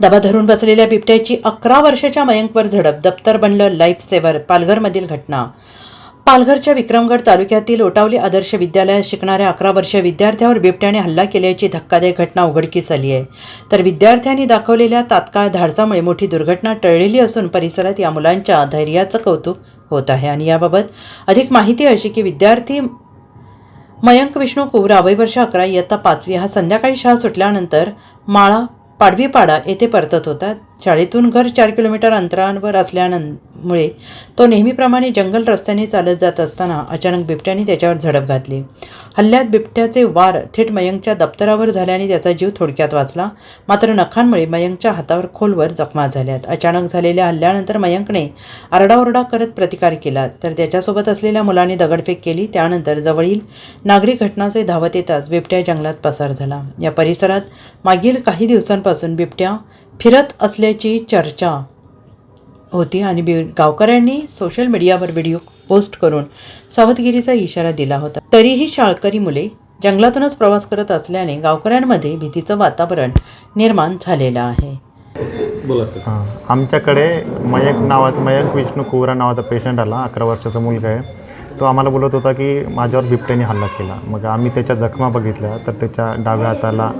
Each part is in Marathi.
दबा धरून बसलेल्या बिबट्याची अकरा वर्षाच्या मयंकवर झडप दप्तर बनलं लाईफ सेवर पालघरमधील घटना. पालघरच्या विक्रमगड तालुक्यातील ओटावली आदर्श विद्यालयात शिकणाऱ्या अकरा वर्षीय विद्यार्थ्यावर बिबट्याने हल्ला केल्याची धक्कादायक घटना उघडकीस आली आहे. तर विद्यार्थ्यांनी दाखवलेल्या तात्काळ धाडसामुळे मोठी दुर्घटना टळलेली असून परिसरात या मुलांच्या धैर्याचं कौतुक होत आहे. आणि याबाबत अधिक माहिती अशी की विद्यार्थी मयंक विष्णू कुवरा वय वर्ष अकरा इयत्ता पाचवी हा संध्याकाळी शाळा सुटल्यानंतर माळा पाडवीपाडा येथे परतत होता. शाळेतून घर चार किलोमीटर अंतरावर मुळे तो नेहमीप्रमाणे जंगल रस्त्याने चालत जात असताना अचानक बिबट्याने त्याच्यावर झडप घातली. हल्ल्यात बिबट्याचे वार थेट मयंकच्या दप्तरावर झाल्याने त्याचा जीव थोडक्यात वाचला. मात्र नखांमुळे मयंकच्या हातावर खोलवर जखमा झाल्यात. अचानक झालेल्या हल्ल्यानंतर मयंकने आरडाओरडा करत प्रतिकार केला. तर त्याच्यासोबत असलेल्या मुलाने दगडफेक केली. त्यानंतर जवळील नागरी घटनाचे धावत येताच बिबट्या जंगलात पसार झाला. या परिसरात मागील काही दिवसांपासून बिबट्या फिरत असल्याची चर्चा होती आणि बी गावकऱ्यांनी सोशल मीडियावर व्हिडिओ पोस्ट करून सावधगिरीचा इशारा दिला होता. तरीही शाळकरी मुले जंगलातूनच प्रवास करत असल्याने गावकऱ्यांमध्ये भीतीचं वातावरण निर्माण झालेलं आहे. बोला सर. हां आमच्याकडे मयंक नावाचा मयंक विष्णू कुवरा नावाचा पेशंट आला अकरा वर्षाचा मुलगा आहे. तो आम्हाला बोलत होता की माझ्यावर बिबट्याने हल्ला केला. मग आम्ही त्याच्या जखमा बघितल्या तर त्याच्या डाव्या हाताला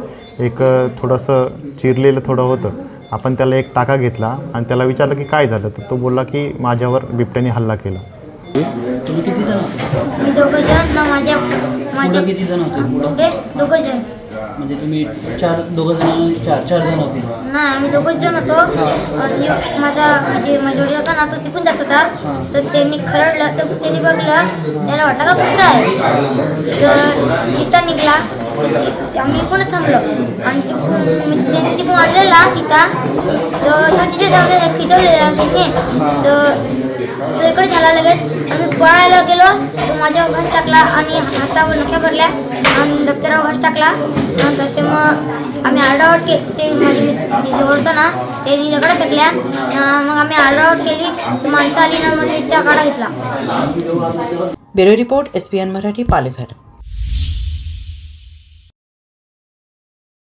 एक थोडंसं चिरलेलं थोडं होतं. आपण त्याला एक टाका घेतला आणि त्याला विचारलं की काय झालं? तर तो बोलला की माझ्यावर बिबट्याने हल्ला केला. तुम्ही किती जण होते? मी दोघं जण ना माझ्या माझ्या मुलं किती जण होते? मुलं? पुढे दोघं जण. म्हणजे तुम्ही चार दोघं जण चार चार जण होते. नाही आम्ही दोघंच जण होतो. आणि माझा म्हणजे माझा वडील होता ना तो तिकून जात होता. तर त्यांनी खरडलं तर त्यांनी बघलं. त्याला वाटलं का कुत्रा आहे? तर चिता निघला आम्ही पण थांबलो. आणि तिकून मी- त्यांनी तिकून वाजलेला तिथा. तर तो तिथे जाऊन खिचवलेला तिथे. तर तो इकडे झाला लगेच. आम्ही पळायला गेलो. तो माझ्यावर घास टाकला आणि हातावर नख्या भरल्या. आणि दप्तरावर घास टाकला. आणि तसे मग आम्ही आरडाओरड के ते माझे मित्र होतं ना त्यांनी दगड फेकल्या. मग आम्ही आरडाओरड केली. तर माणसं आली ना मग त्या काढा घेतला. Bureau report S P N Marathi Palghar.